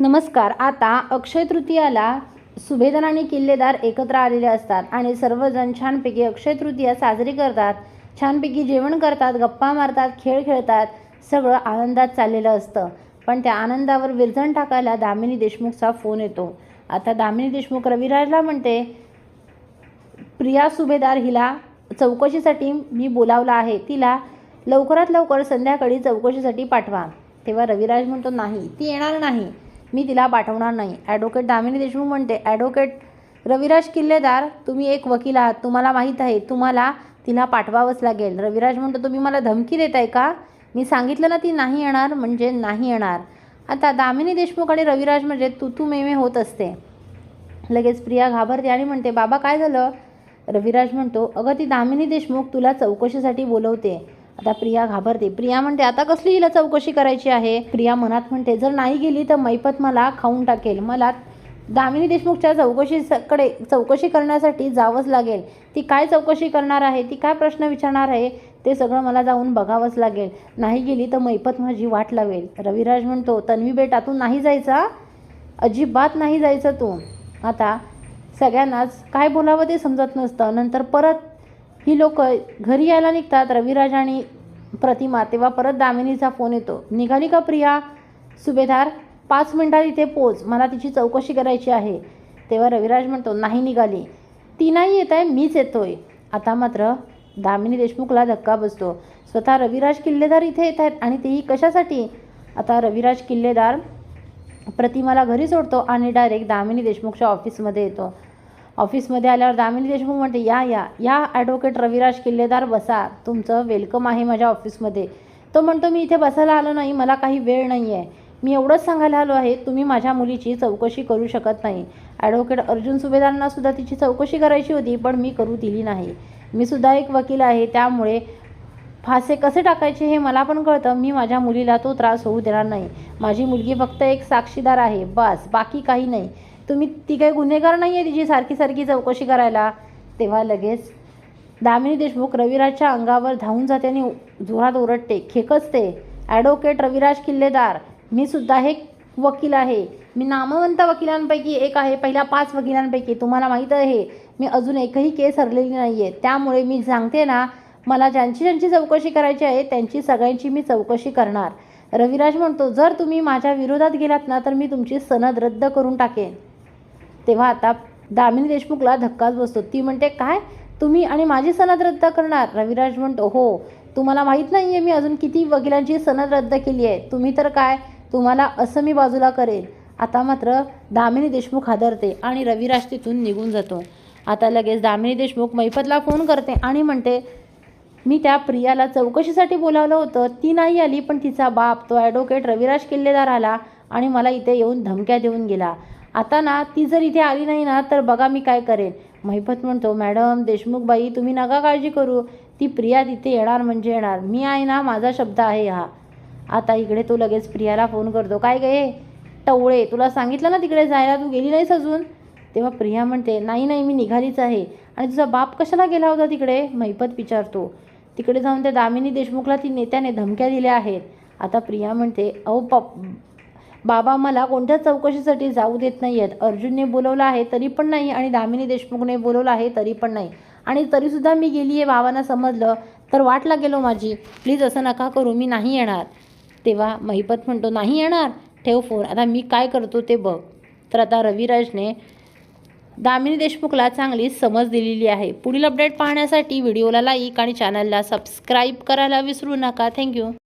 नमस्कार. आता अक्षय तृतीयाला सुभेदार आणि किल्लेदार एकत्र आलेले असतात आणि सर्वजण छानपैकी अक्षय तृतीया साजरी करतात. छानपैकी जेवण करतात गप्पा मारतात खेळ खेळतात सगळं आनंदात चाललेलं असतं. पण त्या आनंदावर विरजण टाकायला दामिनी देशमुखचा फोन येतो. आता दामिनी देशमुख रविराजला म्हणते प्रिया सुभेदार हिला चौकशीसाठी मी बोलावलं आहे. तिला लवकरात लवकर संध्याकाळी चौकशीसाठी पाठवा. तेव्हा रविराज म्हणतो नाही ती येणार नाही. मी तिला पाठवणार नाही. ॲडव्होकेट दामिनी देशमुख म्हणते ॲडव्होकेट रविराज किल्लेदार तुम्ही एक वकील आहात. तुम्हाला माहीत आहे तुम्हाला तिला पाठवावंच लागेल रविराज म्हणतो तुम्ही मला धमकी देत आहे का? मी सांगितलं ना ती नाही येणार म्हणजे नाही येणार आता दामिनी देशमुख आणि रविराज म्हणजे तू तू मेमे होत असते. लगेच प्रिया घाबरते आणि म्हणते बाबा काय झालं रविराज म्हणतो अगं ती दामिनी देशमुख तुला चौकशीसाठी बोलवते. आता प्रिया घाबरते. प्रिया म्हणते आता कसली हिला चौकशी करायची आहे? प्रिया मनात म्हणते जर नाही गेली तर मैपत मला खाऊन टाकेल. मला दामिनी देशमुखच्या चौकशीकडे चौकशी करण्यासाठी जावंच लागेल. ती काय चौकशी करणार आहे? ती काय प्रश्न विचारणार आहे? ते सगळं मला जाऊन बघावंच लागेल. नाही गेली तर मैपत माझी वाट लावेल. रविराज म्हणतो तन्वी बेटा तू नाही जायचा? अजिबात नाही जायचं तू. आता सगळ्यांनाच काय बोलावं ते समजत नसतं. नंतर परत ही लोक घरी यायला निघतात. रविराज आणि प्रतिमा तेव्हा परत दामिनीचा फोन येतो. निघाली का प्रिया? सुभेदार पाच मिनटात इथे पोच. मला तिची चौकशी करायची आहे. तेव्हा रविराज म्हणतो नाही निघाली. ती नाही येत आहे मीच येतोय. आता मात्र दामिनी देशमुखला धक्का बसतो. स्वतः रविराज किल्लेदार इथे येत आहेत आणि तेही कशासाठी? आता रविराज किल्लेदार प्रतिमाला घरी सोडतो आणि डायरेक्ट दामिनी देशमुखच्या ऑफिसमध्ये येतो. ऑफिसमध्ये आल्यावर दामिनी देशमुख म्हणते या या या ॲडव्होकेट रविराज किल्लेदार बसा तुमचं वेलकम आहे माझ्या ऑफिसमध्ये. तो म्हणतो मी इथे बसायला आलो नाही मला काही वेळ नाही आहे मी एवढंच सांगायला आलो आहे तुम्ही माझ्या मुलीची चौकशी करू शकत नाही. ॲडव्होकेट अर्जुन सुभेदारांना सुद्धा तिची चौकशी करायची होती पण मी करू दिली नाही. मी सुद्धा एक वकील आहे त्यामुळे फासे कसे टाकायचे हे मला पण कळतं. मी माझ्या मुलीला तो त्रास होऊ देणार नाही. माझी मुलगी फक्त एक साक्षीदार आहे बस बाकी काही नाही. तुम्ही ती काही गुन्हेगार नाही आहे तिची सारखी सारखी चौकशी करायला. तेव्हा लगेच दामिनी देशमुख रविराजच्या अंगावर धावून जाते आणि जोरात ओरडते खेकचते ॲडव्होकेट रविराज किल्लेदार. मी सुद्धा हे वकील आहे. मी नामवंत वकिलांपैकी एक आहे. पहिल्या पाच वकिलांपैकी. तुम्हाला माहीत आहे मी अजून एकही केस हरलेली नाही आहे त्यामुळे मी सांगते ना मला ज्यांची ज्यांची चौकशी करायची आहे त्यांची सगळ्यांची मी चौकशी करणार. रविराज म्हणतो जर तुम्ही माझ्या विरोधात गेलात ना तर मी तुमची सनद रद्द करून टाकेन. तेव्हा आता दामिनी देशमुखला धक्काच बसतो. ती म्हणते काय? तुम्ही आणि माझी सनद रद्द करणार? रविराज म्हणतो हो. तुम्हाला माहीत नाही आहे मी अजून किती वकिलांची सनद रद्द केली आहे. तुम्ही तर काय? तुम्हाला असं मी बाजूला करेल. आता मात्र दामिनी देशमुख हादरते आणि रविराज तिथून निघून जातो. आता लगेच दामिनी देशमुख मैपतला फोन करते आणि म्हणते मी त्या प्रियाला चौकशीसाठी बोलावलं होतं. ती नाही आली पण तिचा बाप तो ॲडव्होकेट रविराज किल्लेदार आला आणि मला इथे येऊन धमक्या देऊन गेला. आता ना ती जर इथे आली नाही ना तर बघा मी काय करेन. महिपत म्हणतो मॅडम देशमुखबाई तुम्ही नका काळजी करू. ती प्रिया तिथे येणार म्हणजे येणार. मी आहे ना माझा शब्द आहे हा. आता इकडे तो लगेच प्रियाला फोन करतो काय गे टवळे तुला सांगितलं ना तिकडे जायला? तू गेली नाहीस अजून? तेव्हा प्रिया म्हणते नाही नाही मी निघालीच आहे. आणि तुझा बाप कशाला गेला होता तिकडे? महिपत विचारतो. तिकडे जाऊन त्या दामिनी देशमुखला ती नेत्याने धमक्या दिल्या आहेत. आता प्रिया म्हणते अहो पप बाबा मला कोणत्या चौकशीसाठी जाऊ देत नाही आहेत अर्जुनने बोलवलं आहे तरी पण नाही आणि दामिनी देशमुखने बोलवलं आहे तरी पण नाही. आणि तरीसुद्धा मी गेली आहे बाबांना समजलं तर वाटला गेलो हो माझी. प्लीज असं नका करू मी नाही येणार. तेव्हा महिपत म्हणतो नाही येणार? ठेव फोन. आता मी काय करतो ते बघ. तर आता रविराजने दामिनी देशमुखला चांगली समज दिलेली आहे. पुढील अपडेट पाहण्यासाठी व्हिडिओला लाईक आणि चॅनलला सबस्क्राईब करायला विसरू नका. थँक्यू.